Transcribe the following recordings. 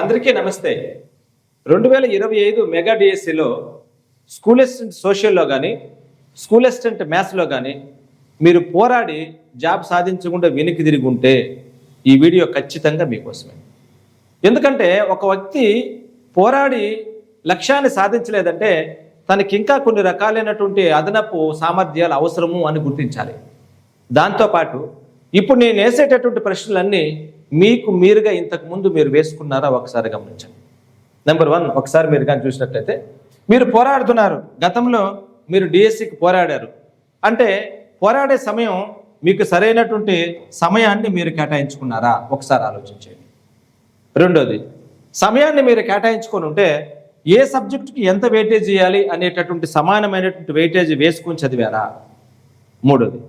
అందరికీ నమస్తే. రెండు వేల ఇరవై ఐదు మెగా డిఎస్సిలో స్కూల్ అసిస్టెంట్ సోషల్లో కానీ స్కూల్ అసిస్టెంట్ మ్యాథ్స్లో కానీ మీరు పోరాడి జాబ్ సాధించకుండా వెనక్కి తిరిగి ఉంటే ఈ వీడియో ఖచ్చితంగా మీకోసమే. ఎందుకంటే ఒక వ్యక్తి పోరాడి లక్ష్యాన్ని సాధించలేదంటే తనకి ఇంకా కొన్ని రకాలైనటువంటి అదనపు సామర్థ్యాలు అవసరము అని గుర్తించాలి. దాంతోపాటు ఇప్పుడు నేను వేసేటటువంటి ప్రశ్నలన్నీ మీకు మీరుగా ఇంతకు ముందు మీరు వేసుకున్నారా? ఒకసారి గమనించండి. నెంబర్ వన్ ఒకసారి మీరు కానీ చూసినట్లయితే మీరు పోరాడుతున్నారు. గతంలో మీరు డిఎస్సికి పోరాడారు. అంటే పోరాడే సమయం మీకు సరైనటువంటి సమయాన్ని మీరు కేటాయించుకున్నారా? ఒకసారి ఆలోచించండి. రెండోది సమయాన్ని మీరు కేటాయించుకొని ఉంటే ఏ సబ్జెక్టుకి ఎంత వెయిటేజ్ ఇవ్వాలి అనేటటువంటి సమానమైనటువంటి వెయిటేజ్ వేసుకొని చదివారా? మూడోది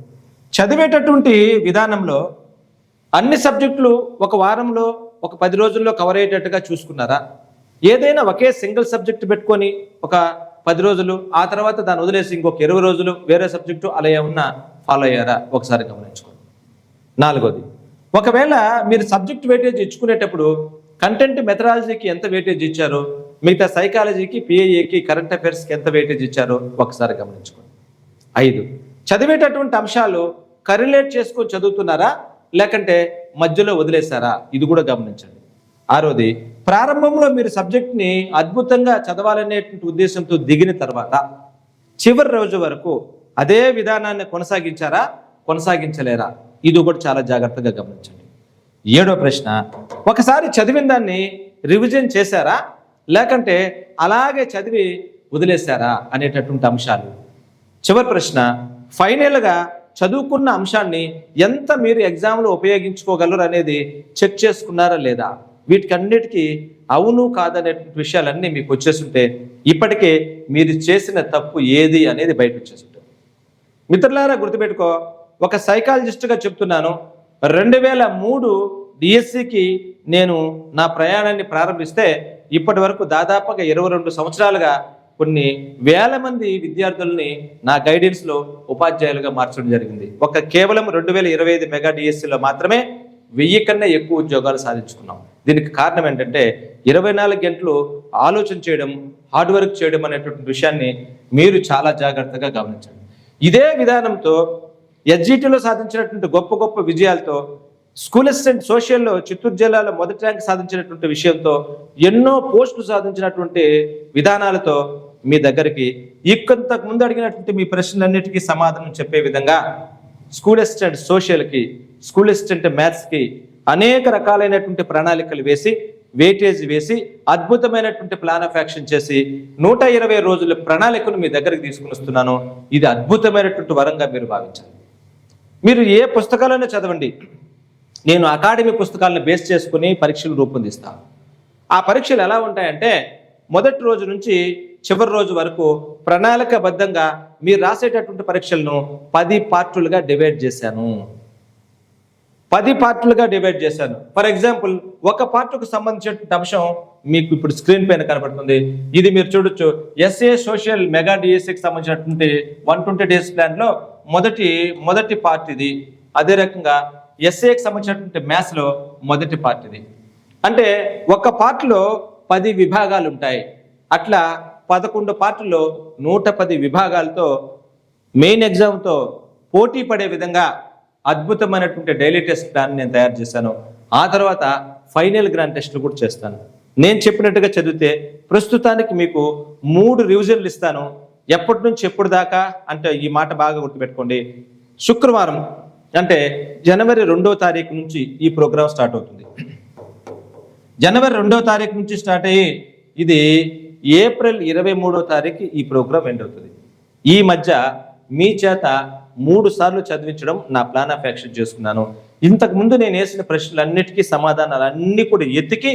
చదివేటటువంటి విధానంలో అన్ని సబ్జెక్టులు ఒక వారంలో ఒక పది రోజుల్లో కవర్ అయ్యేటట్టుగా చూసుకున్నారా? ఏదైనా ఒకే సింగిల్ సబ్జెక్ట్ పెట్టుకొని ఒక పది రోజులు ఆ తర్వాత దాన్ని వదిలేసి ఇంకొక ఇరవై రోజులు వేరే సబ్జెక్టు అలా ఏమన్నా ఫాలో అయ్యారా? ఒకసారి గమనించుకోండి. నాలుగోది ఒకవేళ మీరు సబ్జెక్ట్ వెయిటేజ్ ఇచ్చుకునేటప్పుడు కంటెంట్ మెథడాలజీకి ఎంత వెయిటేజ్ ఇచ్చారో మిగతా సైకాలజీకి పిఐఏకి కరెంట్ అఫైర్స్కి ఎంత వెయిటేజ్ ఇచ్చారో ఒకసారి గమనించుకోండి. ఐదు చదివేటటువంటి అంశాలు కరిలేట్ చేసుకొని చదువుతున్నారా? లేకంటే మధ్యలో వదిలేశారా? ఇది కూడా గమనించండి. ఆరోది ప్రారంభంలో మీరు సబ్జెక్ట్ని అద్భుతంగా చదవాలనేటువంటి ఉద్దేశంతో దిగిన తర్వాత చివరి రోజు వరకు అదే విధానాన్ని కొనసాగించారా? కొనసాగించలేరా? ఇది కూడా చాలా జాగ్రత్తగా గమనించండి. ఏడో ప్రశ్న ఒకసారి చదివిన దాన్ని రివిజన్ చేశారా? లేకంటే అలాగే చదివి వదిలేశారా అనేటటువంటి అంశాలు. చివరి ప్రశ్న ఫైనల్గా చదువుకున్న అంశాన్ని ఎంత మీరు ఎగ్జామ్లో ఉపయోగించుకోగలరు అనేది చెక్ చేసుకున్నారా లేదా? వీటికన్నిటికీ అవును కాదనేటువంటి విషయాలన్నీ మీకు వచ్చేస్తుంటే ఇప్పటికే మీరు చేసిన తప్పు ఏది అనేది బయట వచ్చేస్తుంటుంది మిత్రులారా గుర్తుపెట్టుకో ఒక సైకాలజిస్ట్గా చెప్తున్నాను. రెండు వేల మూడు డిఎస్సికి నేను నా ప్రయాణాన్ని ప్రారంభిస్తే ఇప్పటి వరకు దాదాపుగా ఇరవై రెండు సంవత్సరాలుగా కొన్ని వేల మంది విద్యార్థుల్ని నా గైడెన్స్లో ఉపాధ్యాయులుగా మార్చడం జరిగింది. ఒక కేవలం రెండు వేల ఇరవై ఐదు మెగా డిఎస్సిలో మాత్రమే వెయ్యి కన్నా ఎక్కువ ఉద్యోగాలు సాధించుకున్నాం. దీనికి కారణం ఏంటంటే ఇరవై నాలుగు గంటలు ఆలోచన చేయడం హార్డ్ వర్క్ చేయడం అనేటువంటి విషయాన్ని మీరు చాలా జాగ్రత్తగా గమనించండి. ఇదే విధానంతో ఎస్జిటిలో సాధించినటువంటి గొప్ప గొప్ప విజయాలతో స్కూల్ అసిస్టెంట్ సోషల్లో చిత్తూరు జిల్లాలో మొదటి ర్యాంక్ సాధించినటువంటి విషయంతో ఎన్నో పోస్టులు సాధించినటువంటి విధానాలతో మీ దగ్గరికి ఇంకొంతకు ముందు అడిగినటువంటి మీ ప్రశ్నలన్నిటికీ సమాధానం చెప్పే విధంగా స్కూల్ అసిస్టెంట్ సోషల్కి స్కూల్ అసిస్టెంట్ మ్యాథ్స్కి అనేక రకాలైనటువంటి ప్రణాళికలు వేసి వెయిటేజ్ వేసి అద్భుతమైనటువంటి ప్లాన్ ఆఫ్ యాక్షన్ చేసి నూట ఇరవై రోజుల ప్రణాళికను మీ దగ్గరికి తీసుకుని వస్తున్నాను. ఇది అద్భుతమైనటువంటి వరంగా మీరు భావించాలి. మీరు ఏ పుస్తకాలైనా చదవండి. నేను అకాడమీ పుస్తకాలను బేస్ చేసుకుని పరీక్షలు రూపొందిస్తాను. ఆ పరీక్షలు ఎలా ఉంటాయంటే మొదటి రోజు నుంచి చివరి రోజు వరకు ప్రణాళికబద్ధంగా మీరు రాసేటటువంటి పరీక్షలను పది పార్టులుగా డివైడ్ చేశాను. పది పార్టులుగా డివైడ్ చేశాను. ఫర్ ఎగ్జాంపుల్ ఒక పార్టుకు సంబంధించిన అంశం మీకు ఇప్పుడు స్క్రీన్ పైన కనబడుతుంది. ఇది మీరు చూడొచ్చు. ఎస్ఏ సోషల్ మెగా డిఎస్సికి సంబంధించినటువంటి వన్ ట్వంటీ డేస్ ప్లాన్లో మొదటి మొదటి పార్ట్ ఇది. అదే రకంగా ఎస్ఏకి సంబంధించినటువంటి మ్యాథ్స్లో మొదటి పార్ట్ ఇది. అంటే ఒక పార్ట్లో పది విభాగాలు ఉంటాయి. అట్లా పదకొండు పార్టీలో నూట పది విభాగాలతో మెయిన్ ఎగ్జామ్తో పోటీ పడే విధంగా అద్భుతమైనటువంటి డైలీ టెస్ట్ ప్లాన్ నేను తయారు చేశాను. ఆ తర్వాత ఫైనల్ గ్రాండ్ టెస్ట్లు కూడా చేస్తాను. నేను చెప్పినట్టుగా చదివితే ప్రస్తుతానికి మీకు మూడు రివిజన్లు ఇస్తాను. ఎప్పటి నుంచి ఎప్పుడు దాకా అంటే ఈ మాట బాగా గుర్తుపెట్టుకోండి. శుక్రవారం అంటే జనవరి రెండో తారీఖు నుంచి ఈ ప్రోగ్రాం స్టార్ట్ అవుతుంది. జనవరి రెండో తారీఖు నుంచి స్టార్ట్ అయ్యి ఇది ఏప్రిల్ ఇరవై మూడో తారీఖు ఈ ప్రోగ్రాం ఎండ్ అవుతుంది. ఈ మధ్య మీ చేత మూడు సార్లు చదివించడం నా ప్లాన్ ఆఫ్ యాక్షన్ చేసుకున్నాను. ఇంతకు ముందు నేను వేసిన ప్రశ్నలన్నిటికీ సమాధానాలు అన్నీ కూడా ఎతికి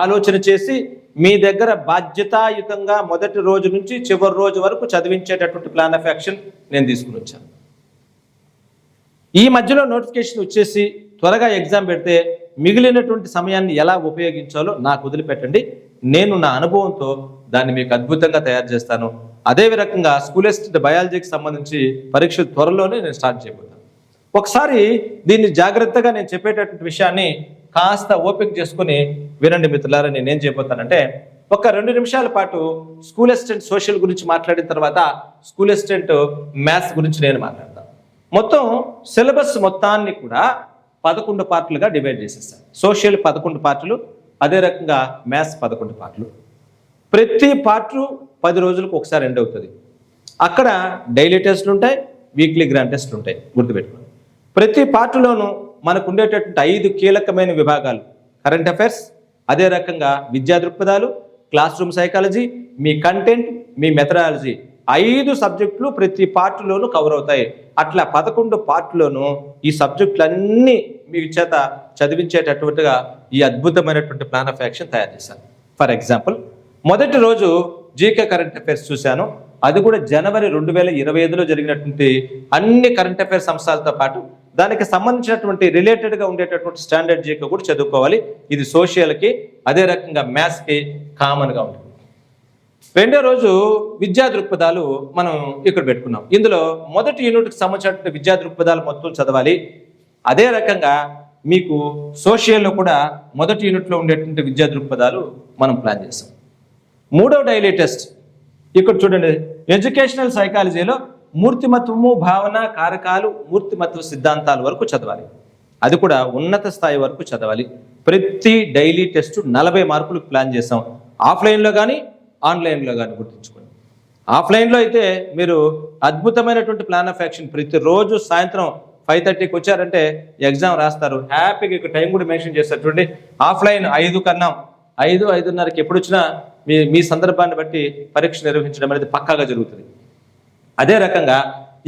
ఆలోచన చేసి మీ దగ్గర బాధ్యతాయుతంగా మొదటి రోజు నుంచి చివరి రోజు వరకు చదివించేటటువంటి ప్లాన్ ఆఫ్ యాక్షన్ నేను తీసుకుని వచ్చాను. ఈ మధ్యలో నోటిఫికేషన్ వచ్చేసి త్వరగా ఎగ్జామ్ పెడితే మిగిలినటువంటి సమయాన్ని ఎలా ఉపయోగించాలో నాకు వదిలిపెట్టండి. నేను నా అనుభవంతో దాన్ని మీకు అద్భుతంగా తయారు చేస్తాను. అదే రకంగా స్కూల్ బయాలజీకి సంబంధించి పరీక్ష త్వరలోనే నేను స్టార్ట్ చేయబోతాను. ఒకసారి దీన్ని జాగ్రత్తగా నేను చెప్పేటటువంటి విషయాన్ని కాస్త ఓపిక చేసుకుని వినండి మిత్రులారా నేనేం చేయబోతానంటే ఒక రెండు నిమిషాల పాటు స్కూల్ అసిస్టెంట్ సోషల్ గురించి మాట్లాడిన తర్వాత స్కూల్ అసిస్టెంట్ మ్యాథ్స్ గురించి నేను మాట్లాడతాను. మొత్తం సిలబస్ మొత్తాన్ని కూడా పదకొండు పార్టులుగా డివైడ్ చేసేస్తాను. సోషల్ పదకొండు పార్టులు అదే రకంగా మ్యాథ్స్ పదకొండు పాటలు. ప్రతి పార్టు పది రోజులకు ఒకసారి ఎండ్ అవుతుంది. అక్కడ డైలీ టెస్ట్లు ఉంటాయి వీక్లీ గ్రాండ్ టెస్ట్లు ఉంటాయి గుర్తుపెట్టుకోండి. ప్రతి పార్టులోనూ మనకు ఉండేటటువంటి ఐదు కీలకమైన విభాగాలు కరెంట్ అఫైర్స్ అదే రకంగా విద్యా దృక్పథాలు క్లాస్ రూమ్ సైకాలజీ మీ కంటెంట్ మీ మెథడాలజీ ఐదు సబ్జెక్టులు ప్రతి పార్టులోనూ కవర్ అవుతాయి. అట్లా పదకొండు పార్టులోనూ ఈ సబ్జెక్టులన్నీ మీ చేత చదివించేటటువంటిగా ఈ అద్భుతమైనటువంటి ప్లాన్ ఆఫ్ యాక్షన్ తయారు చేశాను ఫర్ ఎగ్జాంపుల్ మొదటి రోజు జీకే కరెంట్ అఫైర్స్ చూశాను. అది కూడా జనవరి రెండు వేల ఇరవై ఐదులో జరిగినటువంటి అన్ని కరెంట్ అఫైర్స్ అంశాలతో పాటు దానికి సంబంధించినటువంటి రిలేటెడ్గా ఉండేటటువంటి స్టాండర్డ్ జీకే కూడా చదువుకోవాలి. ఇది సోషల్కి అదే రకంగా మ్యాథ్స్కి కామన్గా ఉంటుంది. రెండో రోజు విద్యా దృక్పథాలు మనం ఇక్కడ పెట్టుకున్నాం. ఇందులో మొదటి యూనిట్కి సంబంధించినటువంటి విద్యా దృక్పథాలు మొత్తం చదవాలి. అదే రకంగా మీకు సోషల్లో కూడా మొదటి యూనిట్లో ఉండేటువంటి విద్యా దృక్పథాలు మనం ప్లాన్ చేస్తాం. మూడో డైలీ టెస్ట్. ఇక్కడ చూడండి ఎడ్యుకేషనల్ సైకాలజీలో మూర్తిమత్వము భావన కారకాలు మూర్తిమత్వ సిద్ధాంతాల వరకు చదవాలి. అది కూడా ఉన్నత స్థాయి వరకు చదవాలి. ప్రతి డైలీ టెస్ట్ నలభై మార్కులు ప్లాన్ చేస్తాం ఆఫ్లైన్లో కానీ ఆన్లైన్లో కానీ గుర్తుంచుకోండి. ఆఫ్లైన్లో అయితే మీరు అద్భుతమైనటువంటి ప్లాన్ ఆఫ్ యాక్షన్ ప్రతిరోజు సాయంత్రం ఫైవ్ థర్టీకి వచ్చారంటే ఎగ్జామ్ రాస్తారు. హ్యాపీగా ఇక్కడ టైం కూడా మెన్షన్ చేస్తారు. చూడండి ఆఫ్లైన్ ఐదు కన్నా ఐదు ఐదున్నరకి ఎప్పుడు వచ్చినా మీ మీ సందర్భాన్ని బట్టి పరీక్ష నిర్వహించడం అనేది పక్కాగా జరుగుతుంది. అదే రకంగా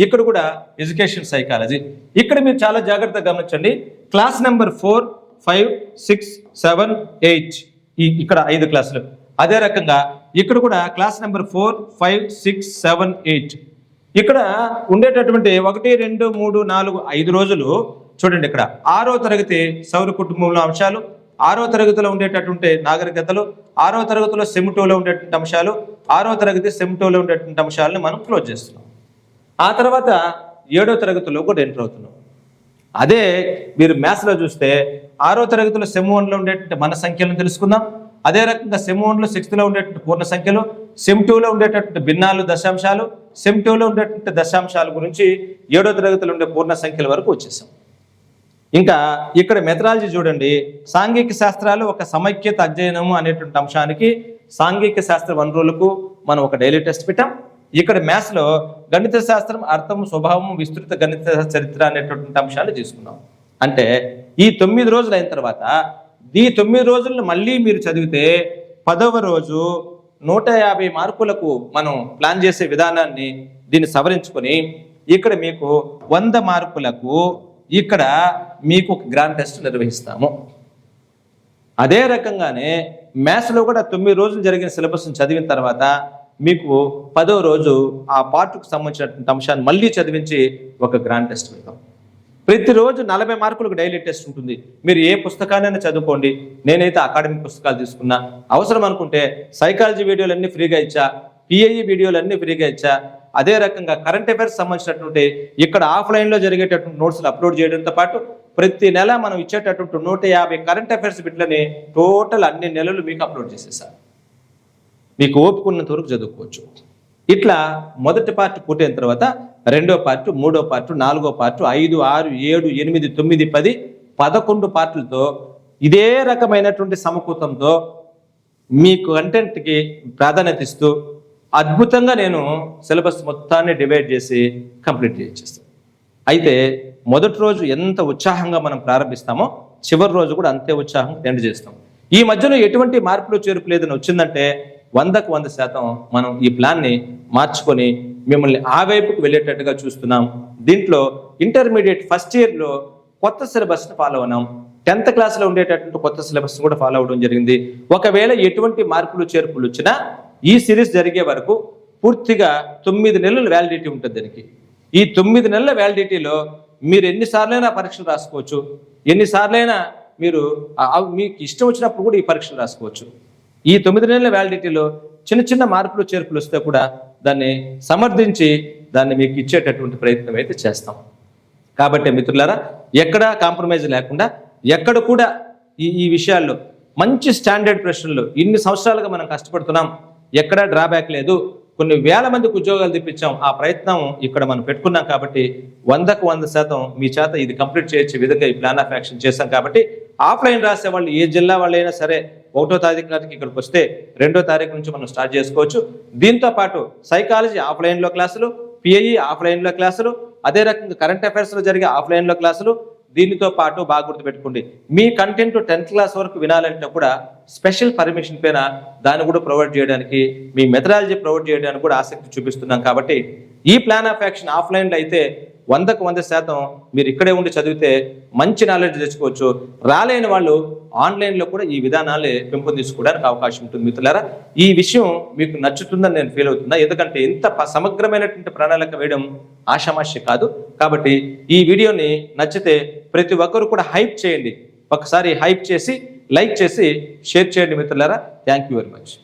ఇక్కడ కూడా ఎడ్యుకేషన్ సైకాలజీ. ఇక్కడ మీరు చాలా జాగ్రత్తగా గమనించండి class number four five six seven eight ఈ ఇక్కడ ఐదు క్లాసులు. అదే రకంగా ఇక్కడ కూడా class number four five six seven eight ఇక్కడ ఉండేటటువంటి ఒకటి రెండు మూడు నాలుగు ఐదు రోజులు చూడండి ఇక్కడ. ఆరో తరగతి సౌర కుటుంబంలో అంశాలు ఆరో తరగతిలో ఉండేటటువంటి నాగరికతలు ఆరో తరగతిలో సెమిటోలో ఉండేటువంటి అంశాలు ఆరో తరగతి సెమిటోలో ఉండేటువంటి అంశాలను మనం క్లోజ్ చేస్తున్నాం. ఆ తర్వాత ఏడో తరగతిలో కూడా ఎంటర్ అవుతున్నాం. అదే మీరు మ్యాథ్స్లో చూస్తే ఆరో తరగతిలో సెమ్ వన్లో ఉండేటువంటి మన సంఖ్యలను తెలుసుకుందాం. అదే రకంగా సెమ్ వన్లో సిక్స్త్లో ఉండేటువంటి పూర్ణ సంఖ్యలు సెమ్ టూలో ఉండేటటువంటి భిన్నాలు దశాంశాలు సెమ్ టూలో ఉండేటువంటి దశాంశాల గురించి ఏడో తరగతిలో ఉండే పూర్ణ సంఖ్యల వరకు వచ్చేసాం. ఇంకా ఇక్కడ మెథడాలజీ చూడండి. సాంఘిక శాస్త్రాలు ఒక సమైక్యత అధ్యయనము అనేటువంటి అంశానికి సాంఘిక శాస్త్ర వనరులకు మనం ఒక డైలీ టెస్ట్ పెట్టాం. ఇక్కడ మ్యాథ్స్లో గణిత శాస్త్రం అర్థం స్వభావం విస్తృత గణిత చరిత్ర అనేటువంటి అంశాలు తీసుకున్నాం. అంటే ఈ తొమ్మిది రోజులు అయిన తర్వాత ఈ తొమ్మిది రోజులను మళ్ళీ మీరు చదివితే పదవ రోజు నూట యాభై మార్కులకు మనం ప్లాన్ చేసే విధానాన్ని దీన్ని సవరించుకొని ఇక్కడ మీకు వంద మార్కులకు ఇక్కడ మీకు ఒక గ్రాండ్ టెస్ట్ నిర్వహిస్తాము. అదే రకంగానే మ్యాథ్స్లో కూడా తొమ్మిది రోజులు జరిగిన సిలబస్ని చదివిన తర్వాత మీకు పదో రోజు ఆ పార్ట్కు సంబంధించినటువంటి అంశాన్ని మళ్ళీ చదివించి ఒక గ్రాండ్ టెస్ట్ పెడతాం. ప్రతిరోజు నలభై మార్కులకు డైలీ టెస్ట్ ఉంటుంది. మీరు ఏ పుస్తకాన్నైనా చదువుకోండి. నేనైతే అకాడమిక్ పుస్తకాలు తీసుకున్నా. అవసరం అనుకుంటే సైకాలజీ వీడియోలు ఫ్రీగా ఇచ్చా. పిఐఈ వీడియోలు ఫ్రీగా ఇచ్చా. అదే రకంగా కరెంట్ అఫైర్స్ సంబంధించినటువంటి ఇక్కడ ఆఫ్లైన్లో జరిగేటటువంటి నోట్స్లు అప్లోడ్ చేయడంతో పాటు ప్రతి నెల మనం ఇచ్చేటటువంటి నూట యాభై కరెంట్ అఫైర్స్ బిట్లని టోటల్ అన్ని నెలలు మీకు అప్లోడ్ చేసేసారు మీకు ఓపుకున్నంత వరకు చదువుకోవచ్చు. ఇట్లా మొదటి పార్ట్ పూర్తయిన తర్వాత రెండో పార్ట్ మూడో పార్ట్ నాలుగో పార్ట్ ఐదు ఆరు ఏడు ఎనిమిది తొమ్మిది పది పదకొండు పార్టులతో ఇదే రకమైనటువంటి సమకూతంతో మీ కంటెంట్కి ప్రాధాన్యత ఇస్తూ అద్భుతంగా నేను సిలబస్ మొత్తాన్ని డివైడ్ చేసి కంప్లీట్ చేసేస్తాను. అయితే మొదటి రోజు ఎంత ఉత్సాహంగా మనం ప్రారంభిస్తామో చివరి రోజు కూడా అంతే ఉత్సాహం ఎండ్ చేస్తాం. ఈ మధ్యలో ఎటువంటి మార్పులు చేర్పు లేదని వచ్చిందంటే వందకు వంద శాతం మనం ఈ ప్లాన్ని మార్చుకొని మిమ్మల్ని ఆ వైపుకు వెళ్ళేటట్టుగా చూస్తున్నాం. దీంట్లో ఇంటర్మీడియట్ ఫస్ట్ ఇయర్లో కొత్త సిలబస్ని ఫాలో అవునాం. టెన్త్ క్లాస్లో ఉండేటటువంటి కొత్త సిలబస్ కూడా ఫాలో అవడం జరిగింది. ఒకవేళ ఎటువంటి మార్పులు చేర్పులు వచ్చినా ఈ సిరీస్ జరిగే వరకు పూర్తిగా తొమ్మిది నెలల వ్యాలిడిటీ ఉంటుంది దానికి. ఈ తొమ్మిది నెలల వ్యాలిడిటీలో మీరు ఎన్నిసార్లైనా పరీక్షలు రాసుకోవచ్చు. ఎన్నిసార్లైనా మీరు మీకు ఇష్టం వచ్చినప్పుడు కూడా ఈ పరీక్షలు రాసుకోవచ్చు. ఈ తొమ్మిది నెలల వ్యాలిడిటీలో చిన్న చిన్న మార్పులు చేర్పులు వస్తే కూడా దాన్ని సమర్థించి దాన్ని మీకు ఇచ్చేటటువంటి ప్రయత్నం అయితే చేస్తాం. కాబట్టి మిత్రులారా ఎక్కడా కాంప్రమైజ్ లేకుండా ఎక్కడ కూడా ఈ ఈ విషయాల్లో మంచి స్టాండర్డ్ ప్రశ్నలు ఇన్ని సంవత్సరాలుగా మనం కష్టపడుతున్నాం ఎక్కడా డ్రాబ్యాక్ లేదు కొన్ని వేల మందికి ఉద్యోగాలు తెప్పించాం ఆ ప్రయత్నం ఇక్కడ మనం పెట్టుకున్నాం కాబట్టి వందకు వంద శాతం మీ చేత ఇది కంప్లీట్ చేయొచ్చే విధంగా ఈ ప్లాన్ ఆఫ్ యాక్షన్ చేశాం కాబట్టి ఆఫ్లైన్ రాసే వాళ్ళు ఏ జిల్లా వాళ్ళైనా సరే ఒకటో తారీఖు నాటికి ఇక్కడికి వస్తే రెండో తారీఖు నుంచి మనం స్టార్ట్ చేసుకోవచ్చు. దీంతో పాటు సైకాలజీ ఆఫ్లైన్లో క్లాసులు పిఐఈ ఆఫ్లైన్లో క్లాసులు అదే రకంగా కరెంట్ అఫైర్స్లో జరిగే ఆఫ్లైన్లో క్లాసులు దీనితో పాటు బాగా గుర్తుపెట్టుకోండి. మీ కంటెంట్ టెన్త్ క్లాస్ వరకు వినాలంటే కూడా స్పెషల్ పర్మిషన్ పైన దాన్ని కూడా ప్రొవైడ్ చేయడానికి మీ మెథడాలజీ ప్రొవైడ్ చేయడానికి కూడా ఆసక్తి చూపిస్తున్నాం కాబట్టి ఈ ప్లాన్ ఆఫ్ యాక్షన్ ఆఫ్లైన్లో అయితే వందకు వంద శాతం మీరు ఇక్కడే ఉండి చదివితే మంచి నాలెడ్జ్ తెచ్చుకోవచ్చు. రాలేని వాళ్ళు ఆన్లైన్లో కూడా ఈ విధానాలే పెంపొందించుకోవడానికి అవకాశం ఉంటుంది మిత్రులారా. ఈ విషయం మీకు నచ్చుతుందని నేను ఫీల్ అవుతున్నా. ఎందుకంటే ఇంత సమగ్రమైనటువంటి ప్రణాళిక వేయడం ఆషామాష్య కాదు. కాబట్టి ఈ వీడియోని నచ్చితే ప్రతి ఒక్కరు కూడా హైప్ చేయండి. ఒకసారి హైప్ చేసి లైక్ చేసి షేర్ చేయండి మిత్రులారా. Thank you very much